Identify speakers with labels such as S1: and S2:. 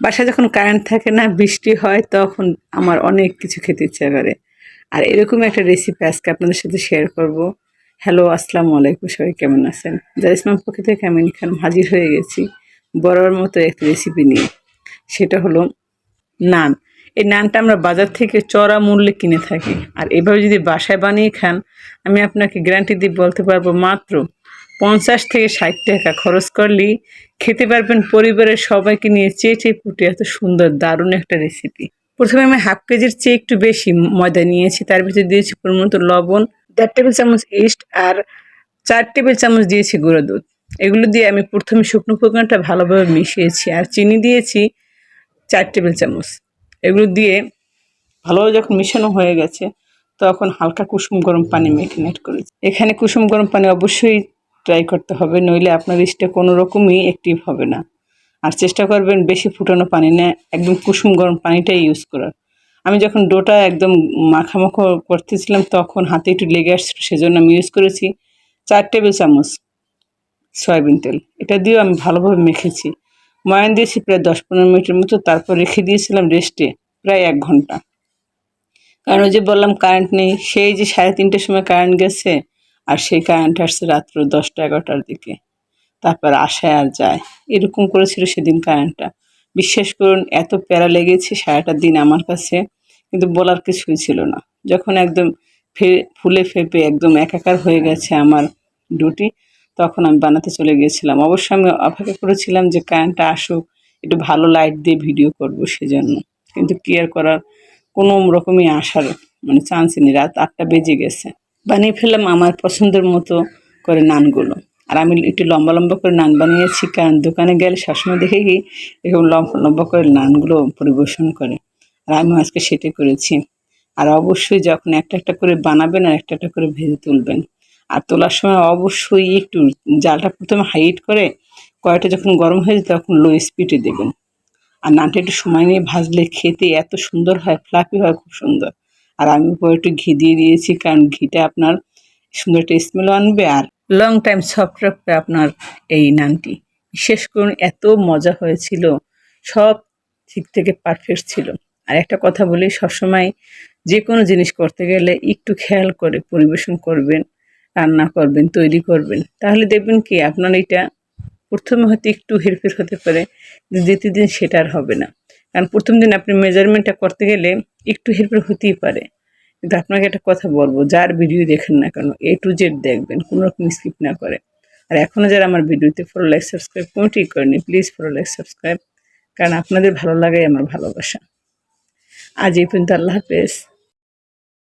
S1: বাসায় যখন কারেন্ট থাকে না, বৃষ্টি হয়, তখন আমার অনেক কিছু খেতে ইচ্ছা করে। আর এরকম একটা রেসিপি আজকে আপনাদের সাথে শেয়ার করব। হ্যালো আসসালামু আলাইকুম, সবাই কেমন আছেন? ইসলাম পক্ষ থেকে আমি খান হাজির হয়ে গেছি বড়ার মতো একটা রেসিপি নিয়ে। সেটা হলো নান। এই নানটা আমরা বাজার থেকে চড়া মূল্যে কিনে থাকি। আর এভাবে যদি বাসায় বানিয়ে খান, আমি আপনাকে গ্যারান্টি দিয়ে বলতে পারব মাত্র পঞ্চাশ থেকে ষাট টাকা খরচ করলেই খেতে পারবেন পরিবারের সবাইকে নিয়ে চেয়ে চেয়ে ফুটে এত সুন্দর, দারুণ একটা রেসিপি প্রথমে আমি হাফ কেজির চেয়ে একটু বেশি ময়দা নিয়েছি, তার ভিতরে দিয়েছি পরিমাণ লবণ, দেড় টেবিল চামচ ইস্ট আর চার টেবিল চামচ দিয়েছি গুঁড়ো দুধ। এগুলো দিয়ে আমি প্রথমে শুকনো উপকরণটা ভালোভাবে মিশিয়েছি আর চিনি দিয়েছি চার টেবিল চামচ। এগুলো দিয়ে ভালোভাবে যখন মিশানো হয়ে গেছে, তখন হালকা কুসুম গরম পানি মেখে নেট করেছি। এখানে কুসুম গরম পানি অবশ্যই ট্রাই করতে হবে, নইলে আপনার ইস্টে কোনো রকমই অ্যাক্টিভ হবে না। আর চেষ্টা করবেন বেশি ফুটানো পানি না, একদম কুসুম গরম পানিটাই ইউজ করার। আমি যখন ডোটা একদম মাখামাখো করতেছিলাম, তখন হাতে একটু লেগে আসছিল, সেজন্য আমি ইউজ করেছি চার টেবিল চামচ সয়াবিন তেল। এটা দিয়েও আমি ভালোভাবে মেখেছি। ময়ান দিয়েছি প্রায় দশ পনেরো মিনিটের মতো তারপর রেখে দিয়েছিলাম রেস্টে প্রায় এক ঘণ্টা। কারণ ওই যে বললাম কারেন্ট নেই, সেই যে সাড়ে তিনটের সময় কারেন্ট গেছে, আর সেই কারেন্ট আসছে রাত্র দশটা এগারোটার দিকে। তারপর আসে আর যায়। এরকম করেছিল সেদিন কারেন্টটা বিশ্বাস করুন, এত প্যারা লেগেছে সারাটা দিন আমার কাছে, কিন্তু বলার কিছুই ছিল না। যখন একদম ফে, ফুলে ফেপে একদম একাকার হয়ে গেছে আমার ডুটি তখন আমি বানাতে চলে গিয়েছিলাম। অবশ্য আমি অপেক্ষা করেছিলাম যে কারেন্টটা আসুক, একটু ভালো লাইট দিয়ে ভিডিও করব সেজন্য। কিন্তু কেয়ার করার? কোনো রকমই আসার মানে চান্সই নেই। রাত আটটা বেজে গেছে। বানিয়ে ফেললাম আমার পছন্দের মতো করে নানগুলো। আর আমি একটু লম্বা লম্বা করে নান বানিয়েছি। কারণ দোকানে গেলে সবসময় দেখে কি, এরকম লম্বা লম্বা করে নানগুলো পরিবেশন করে। আর আমি আজকে সেটাই করেছি। আর অবশ্যই যখন একটা একটা করে বানাবেন আর একটা একটা করে ভেজে তুলবেন। আর তোলার সময় অবশ্যই একটু জালটা প্রথমে হাইট করে কয়টা যখন গরম হয়ে যায় তখন লো স্পিডে দেবেন। আর নানটা একটু সময় নিয়ে ভাজলে খেতে এত সুন্দর হয় ফ্লাফি হয়, খুব সুন্দর। আর আমি উপরে একটু ঘি দিয়ে দিয়েছি কারণ ঘিটা আপনার সুন্দর একটা স্মেলও আনবে আর লং টাইম সফট রাখবে আপনার এই নানটি। বিশেষ করুন এত মজা হয়েছিল, সব ঠিক থেকে পারফেক্ট ছিল। আর একটা কথা বলি, সবসময় যে কোনো জিনিস করতে গেলে একটু খেয়াল করে পরিবেশন করবেন। রান্না করবেন, তৈরি করবেন। তাহলে দেখবেন কি, আপনার এটা প্রথমে হয়তো একটু হেরফের হতে পারে দ্বিতীয় দিন সেটা আর হবে না। কারণ প্রথম দিন আপনি মেজারমেন্টটা করতে গেলে একটু হেরফের হতেই পারে। কিন্তু আপনাকে একটা কথা বলব, যার ভিডিও দেখেন না কেন এ টু জেড দেখবেন, কোনো রকম স্কিপ না করে। আর এখনও যারা আমার ভিডিওতে ফলো লাইক সাবস্ক্রাইব কোনোটি করেনি প্লিজ ফলো লাইক সাবস্ক্রাইব কারণ আপনাদের ভালো লাগাই আমার ভালোবাসা। আজ এই পর্যন্ত আল্লাহ হাফেজ।